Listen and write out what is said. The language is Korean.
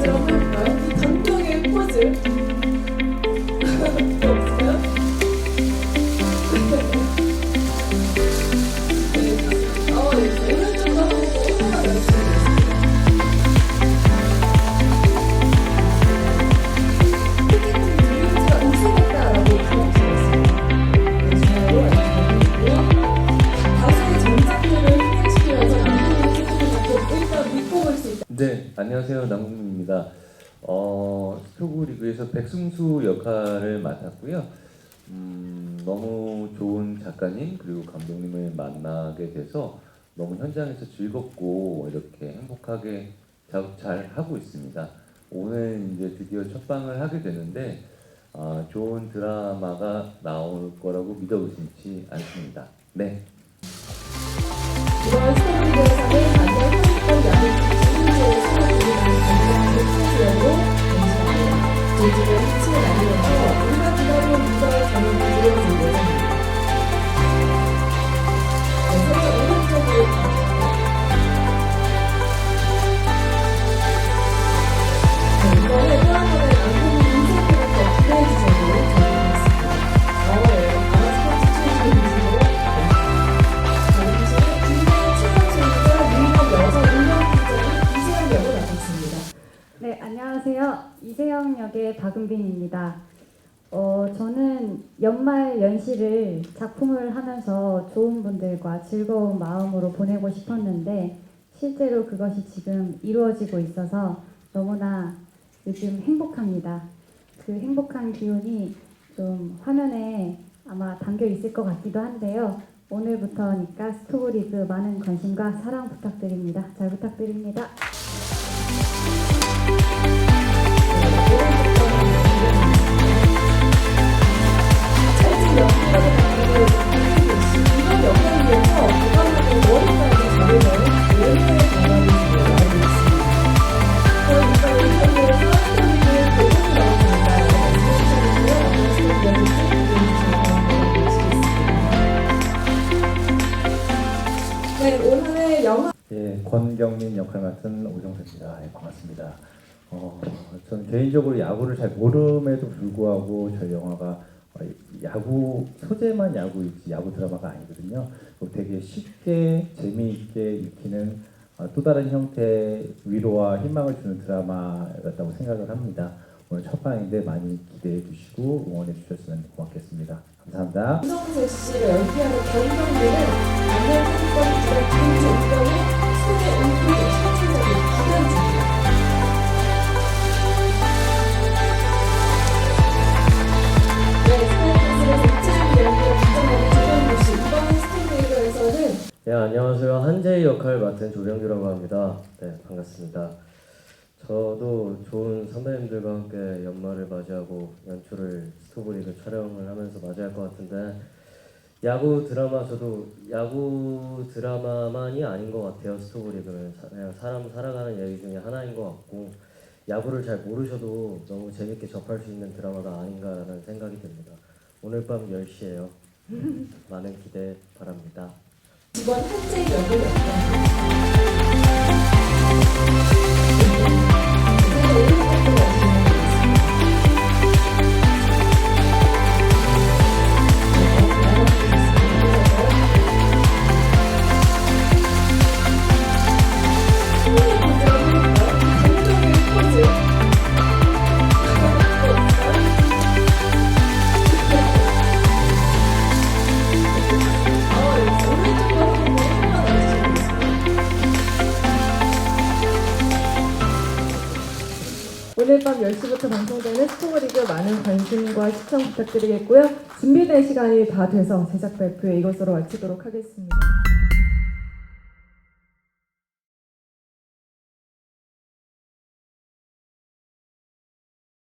it's over. 어, 스토브 리그에서 백승수 역할을 맡았고요. 음, 너무 좋은 작가님 그리고 감독님을 만나게 돼서 너무 현장에서 즐겁고 이렇게 행복하게 작업 잘 하고 있습니다. 오늘 이제 드디어 첫 방을 하게 되는데 아, 좋은 드라마가 나올 거라고 믿어 의심치 않습니다. 네. 이세영 역의 박은빈입니다. 어, 저는 연말 연시를 작품을 하면서 좋은 분들과 즐거운 마음으로 보내고 싶었는데 실제로 그것이 지금 이루어지고 있어서 너무나 요즘 행복합니다. 그 행복한 기운이 좀 화면에 아마 담겨 있을 것 같기도 한데요. 오늘부터니까 스토브리그 많은 관심과 사랑 부탁드립니다. 잘 부탁드립니다. 권경민 역할 맡은 오정세입니다. 예, 반갑습니다. 어, 저는 개인적으로 야구를 잘 모름에도 불구하고 저희 영화가 어, 야구 소재만 야구이지 야구 드라마가 아니거든요. 뭐 되게 쉽게 재미있게 익히는 어, 또 다른 형태의 위로와 희망을 주는 드라마였다고 생각을 합니다. 오늘 첫 방인데 많이 기대해 주시고 응원해 주셨으면 고맙겠습니다. 감사합니다. 김성세 씨가 연기하는 권경민은 안녕 네, 안녕하세요. 한재희 역할 맡은 조병규라고 합니다. 네, 반갑습니다. 저도 좋은 선배님들과 함께 연말을 맞이하고 연초를 스토브리그 촬영을 하면서 맞이할 것 같은데 야구 드라마 저도 야구 드라마만이 아닌 것 같아요. 스토브리그는 사- 그냥 사람 살아가는 얘기 중에 하나인 것 같고 야구를 잘 모르셔도 너무 재밌게 접할 수 있는 드라마가 아닌가라는 생각이 듭니다. 오늘 밤 10시에요. 많은 기대 바랍니다. 이번 한재 역을 오늘 밤 10시부터 방송되는 스토브리그 많은 관심과 시청 부탁드리겠고요. 준비된 시간이 다 돼서 제작 발표 이것으로 마치도록 하겠습니다.